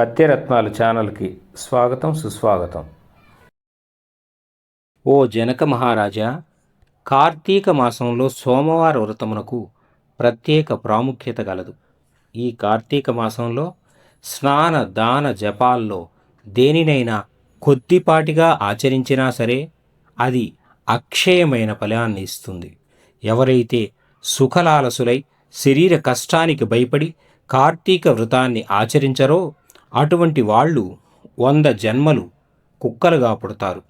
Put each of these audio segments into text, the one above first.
పద్యరత్నాలు ఛానల్కి స్వాగతం సుస్వాగతం. ఓ జనక మహారాజా కార్తీక మాసంలో సోమవార వ్రతమునకు ప్రత్యేక ప్రాముఖ్యత గలదు. ఈ కార్తీక మాసంలో స్నాన దాన జపాల్లో దేనినైనా కొద్దిపాటిగా ఆచరించినా సరే అది అక్షయమైన ఫలాన్ని ఇస్తుంది. ఎవరైతే సుఖలాలసులై శరీర కష్టానికి భయపడి కార్తీక వ్రతాన్ని ఆచరించరో అటువంటి వాళ్ళు వంద జన్మలు కుక్కలుగా పుడతారు.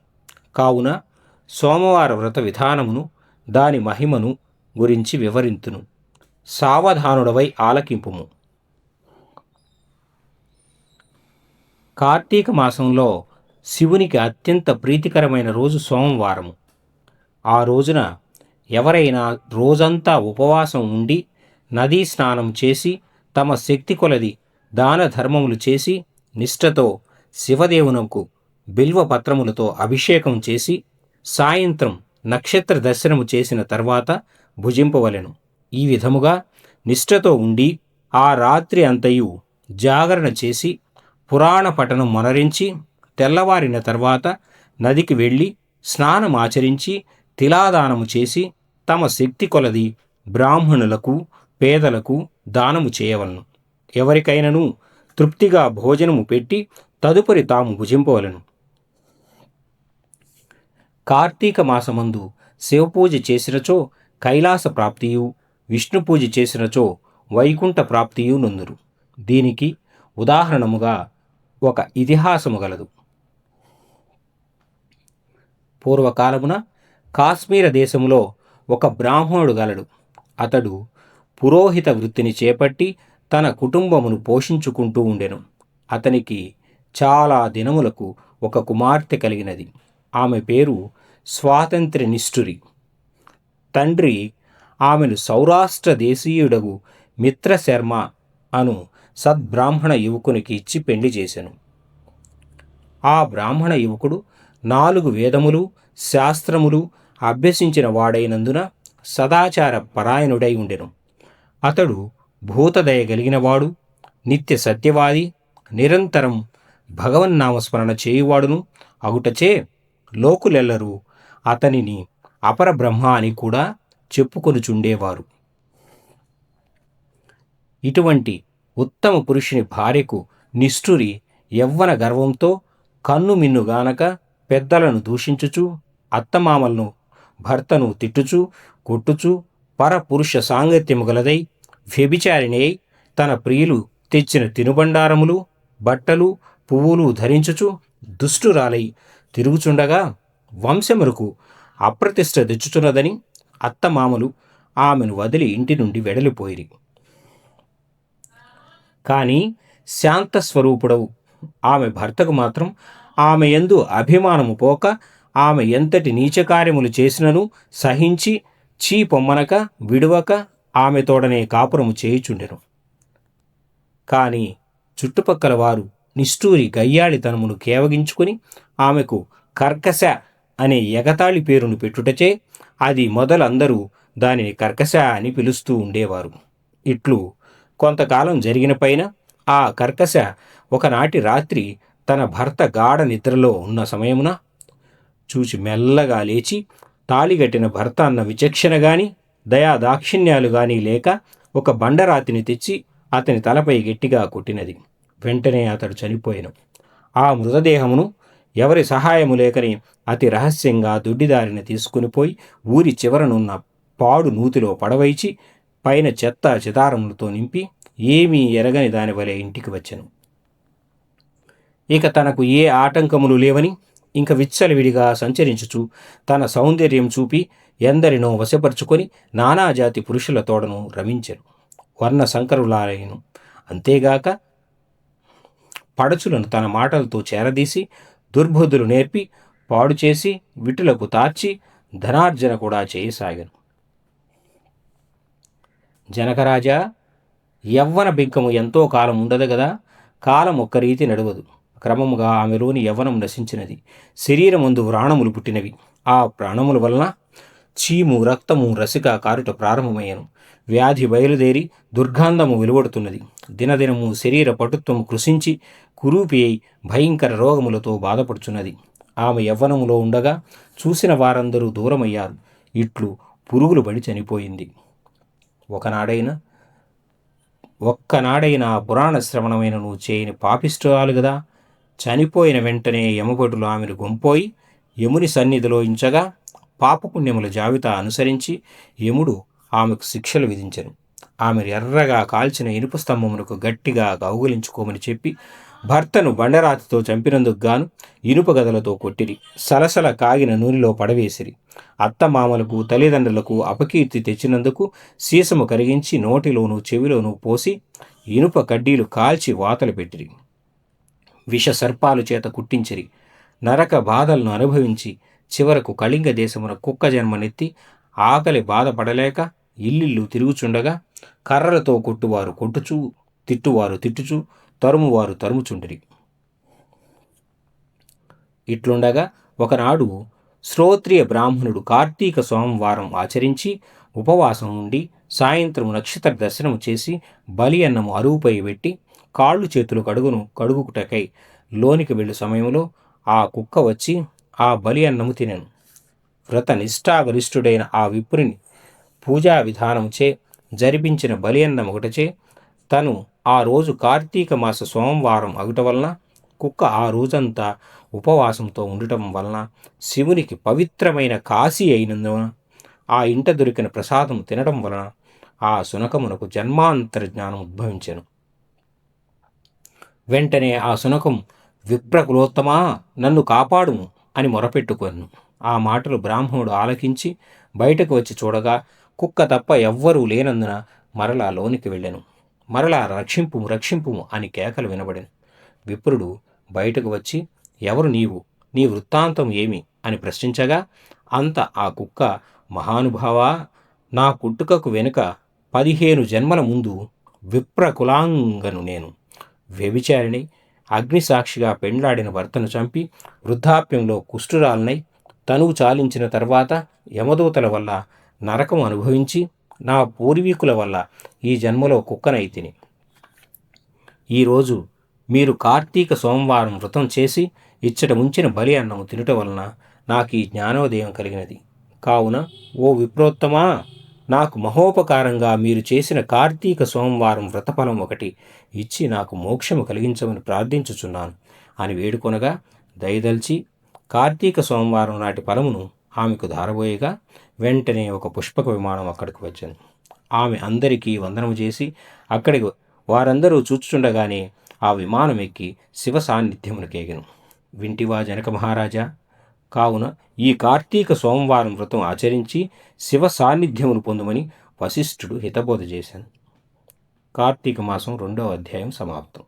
కావున సోమవార వ్రత విధానమును దాని మహిమను గురించి వివరింతును. సావధానుడవై ఆలకింపుము. కార్తీక మాసంలో శివునికి అత్యంత ప్రీతికరమైన రోజు సోమవారము. ఆ రోజున ఎవరైనా రోజంతా ఉపవాసం ఉండి నదీ స్నానం చేసి తమ శక్తి కొలది దాన ధర్మములు చేసి నిష్ఠతో శివదేవునకు బిల్వ పత్రములతో అభిషేకం చేసి సాయంత్రం నక్షత్ర దర్శనము చేసిన తర్వాత భుజింపవలెను. ఈ విధముగా నిష్ఠతో ఉండి ఆ రాత్రి అంతయు జాగరణ చేసి పురాణ పఠనం మొనరించి తెల్లవారిన తర్వాత నదికి వెళ్ళి స్నానం ఆచరించి తిలాదానము చేసి తమ శక్తి కొలది బ్రాహ్మణులకు పేదలకు దానము చేయవలను. ఎవరికైనను తృప్తిగా భోజనము పెట్టి తదుపరి తాము భుజింపవలను. కార్తీక మాసమందు శివపూజ చేసినచో కైలాస ప్రాప్తియు విష్ణు పూజ చేసినచో వైకుంఠ ప్రాప్తియు నొందురు. దీనికి ఉదాహరణముగా ఒక ఇతిహాసము గలదు. పూర్వకాలమున కాశ్మీర దేశములో ఒక బ్రాహ్మణుడు గలడు. అతడు పురోహిత వృత్తిని చేపట్టి తన కుటుంబమును పోషించుకుంటూ ఉండెను. అతనికి చాలా దినములకు ఒక కుమార్తె కలిగినది. ఆమె పేరు స్వాతంత్ర్య నిష్ఠురి తండ్రి ఆమెను సౌరాష్ట్ర దేశీయుడగు మిత్రశర్మ అను సద్బ్రాహ్మణ యువకునికి ఇచ్చి పెళ్ళి చేశాను ఆ బ్రాహ్మణ యువకుడు నాలుగు వేదములు శాస్త్రములు అభ్యసించిన వాడైనందున సదాచార పరాయణుడై ఉండెను. అతడు భూతదయ కలిగినవాడు నిత్య సత్యవాది నిరంతరం భగవన్నామస్మరణ చేయువాడును అగుటచే లోకులెల్లరూ అతనిని అపరబ్రహ్మ అని కూడా చెప్పుకొనుచుండేవారు. ఇటువంటి ఉత్తమ పురుషుని భార్యకు నిష్ఠురి యవ్వన గర్వంతో కన్ను మిన్నుగానక పెద్దలను దూషించుచు అత్తమామలను భర్తను తిట్టుచు కొట్టుచు పరపురుష సాంగత్యము గలదై వ్యభిచారిణే తన ప్రియులు తెచ్చిన తినుబండారములు బట్టలు పువ్వులు ధరించుచు దుష్టురాలై తిరుగుచుండగా వంశములకు అప్రతిష్ట తెచ్చుచున్నదని అత్తమామలు ఆమెను వదిలి ఇంటి నుండి వెడలిపోయిరి. కానీ శాంతస్వరూపుడవు. ఆమె భర్తకు మాత్రం ఆమె ఎందు అభిమానము పోక ఆమె ఎంతటి నీచకార్యములు చేసినను సహించి చీ పొమ్మనక విడువక ఆమె తోడనే కాపురము చేయుచుండెను. కాని చుట్టుపక్కల వారు నిష్ఠూరి గయ్యాళితనమును కేవగించుకుని ఆమెకు కర్కశ అనే ఎగతాళి పేరును పెట్టుటచే అది మొదలందరూ దానిని కర్కశ అని పిలుస్తూ ఉండేవారు. ఇట్లు కొంతకాలం జరిగిన పైన ఆ కర్కశ ఒకనాటి రాత్రి తన భర్త గాఢ నిద్రలో ఉన్న సమయమున చూచి మెల్లగా లేచి తాళిగట్టిన భర్త అన్న విచక్షణ గాని దయా దాక్షిణ్యాలు గాని లేక ఒక బండరాతిని తెచ్చి అతని తలపై గట్టిగా కొట్టినది. వెంటనే అతడు చనిపోయాను. ఆ మృతదేహమును ఎవరి సహాయము లేకని అతి రహస్యంగా దుడ్డిదారిన తీసుకుని పోయి ఊరి చివరనున్న పాడు నూతిలో పడవైచి పైన చెత్త చితారములతో నింపి ఏమీ ఎరగని దాని వలె ఇంటికి వచ్చాను. ఇక తనకు ఏ ఆటంకములు లేవని ఇంక విచ్చలవిడిగా సంచరించుచు తన సౌందర్యం చూపి ఎందరినో వశపరుచుకొని నానాజాతి పురుషుల తోడను రమించెను. వర్ణ సంకరులాయను అంతేగాక పడచులను తన మాటలతో చేరదీసి దుర్బుద్ధులు నేర్పి పాడు చేసి విటులకు తార్చి ధనార్జన కూడా చేయసాగాను. జనకరాజా యవ్వన బింకము ఎంతో కాలం ఉండదు కదా కాలం ఒక్క రీతి నడవదు. క్రమముగా ఆమెలోని యవనం నశించినది. శరీరమందు వ్రాణములు పుట్టినవి. ఆ ప్రాణముల వలన చీము రక్తము రసిక కారుట ప్రారంభమయ్యను. వ్యాధి బయలుదేరి దుర్గంధము వెలువడుతున్నది. దినదినము శరీర పటుత్వము కృషించి కురూపి అయి భయంకర రోగములతో బాధపడుచున్నది. ఆమె యవ్వనములో ఉండగా చూసిన వారందరూ దూరమయ్యారు. ఇట్లు పురుగులు బడి చనిపోయింది. ఒకనాడైనా ఒక్కనాడైనా పురాణ శ్రవణమైన నువ్వు చేయని పాపిష్టురాలు కదా చనిపోయిన వెంటనే యమభటులు ఆమెను గుంపోయి యముని సన్నిధిలో ఇంచగా పాపపుణ్యముల జాబితా అనుసరించి యముడు ఆమెకు శిక్షలు విధించను. ఆమె ఎర్రగా కాల్చిన ఇనుప స్తంభమునకు గట్టిగా కౌగులించుకోమని చెప్పి భర్తను బండరాతితో చంపినందుకు గాను ఇనుప గదలతో కొట్టిరి. సలసల కాగిన నూనెలో పడవేసిరి. అత్తమామలకు తల్లిదండ్రులకు అపకీర్తి తెచ్చినందుకు సీసము కరిగించి నోటిలోనూ చెవిలోనూ పోసి ఇనుప కడ్డీలు కాల్చి వాతలు పెట్టిరి. విష సర్పాలు చేత కుట్టించిరి. నరక బాధలను అనుభవించి చివరకు కళింగ దేశమున కుక్క జన్మనెత్తి ఆకలి బాధపడలేక ఇల్లిల్లు తిరుగుచుండగా కర్రలతో కొట్టువారు కొట్టుచూ తిట్టువారు తిట్టుచు తరుమువారు తరుముచుండిరి. ఇట్లుండగా ఒకనాడు శ్రోత్రియ బ్రాహ్మణుడు కార్తీక సోమవారం ఆచరించి ఉపవాసం ఉండి సాయంత్రం నక్షత్ర దర్శనము చేసి బలి అన్నము అరువుపై పెట్టి కాళ్ళు చేతులు కడుగును కడుగుటకై లోనికి వెళ్ళు సమయంలో ఆ కుక్క వచ్చి ఆ బలి అన్నము తినెను. వ్రత నిష్ఠాగరిష్ఠుడైన ఆ విప్రుని పూజా విధానముచే జరిపించిన బలి అన్నం ఒకటచే తను ఆ రోజు కార్తీక మాస సోమవారం అగుట వలన కుక్క ఆ రోజంతా ఉపవాసంతో ఉండటం వలన శివునికి పవిత్రమైన కాశీ అయినందున ఆ ఇంట దొరికిన ప్రసాదం తినడం వలన ఆ శునకమునకు జన్మాంతర జ్ఞానం ఉద్భవించెను. వెంటనే ఆ శునకం విప్రకులోత్తమా నన్ను కాపాడుము అని మొరపెట్టుకొను. ఆ మాటలు బ్రాహ్మణుడు ఆలకించి బయటకు వచ్చి చూడగా కుక్క తప్ప ఎవ్వరూ లేనందున మరలా లోనికి వెళ్ళెను. మరలా రక్షింపు రక్షింపుము అని కేకలు వినబడెను. విప్రుడు బయటకు వచ్చి ఎవరు నీవు? నీ వృత్తాంతం ఏమి? అని ప్రశ్నించగా అంత ఆ కుక్క మహానుభావా నా పుట్టుకకు వెనుక పదిహేను జన్మల ముందు విప్ర కులాంగను నేను. వ్యభిచారిణి అగ్నిసాక్షిగా పెండ్లాడిన భర్తను చంపి వృద్ధాప్యంలో కుష్ఠురాలనై తనువు చాలించిన తర్వాత యమదూతల వల్ల నరకం అనుభవించి నా పూర్వీకుల వల్ల ఈ జన్మలో కుక్కనైతిని ఈరోజు మీరు కార్తీక సోమవారం వ్రతం చేసి ఇచ్చట ఉంచిన బలి అన్నము తినుట వలన నాకు ఈ జ్ఞానోదయం కలిగినది. కావున ఓ విప్రోత్తమా? నాకు మహోపకారంగా మీరు చేసిన కార్తీక సోమవారం వ్రతఫలం ఒకటి ఇచ్చి నాకు మోక్షము కలిగించమని ప్రార్థించుచున్నాను. అని వేడుకొనగా దయదల్చి కార్తీక సోమవారం నాటి ఫలమును ఆమెకు ధారబోయగా వెంటనే ఒక పుష్పక విమానం అక్కడికి వచ్చింది ఆమె అందరికీ వందనము చేసి అక్కడికి వారందరూ చూచుచుండగానే ఆ విమానం ఎక్కి శివ సాన్నిధ్యమునకేగెను వింటివా జనక మహారాజా! కావున ఈ కార్తీక సోమవారం వ్రతం ఆచరించి శివ సాన్నిధ్యమును పొందమని వశిష్ఠుడు హితబోధ చేశాను. కార్తీక మాసం రెండవ అధ్యాయం సమాప్తం.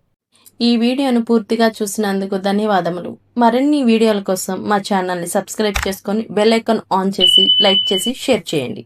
ఈ వీడియోను పూర్తిగా చూసినందుకు ధన్యవాదములు. మరిన్ని వీడియోల కోసం మా ఛానల్ని సబ్స్క్రైబ్ చేసుకొని బెల్ ఐకాన్ ఆన్ చేసి లైక్ చేసి షేర్ చేయండి.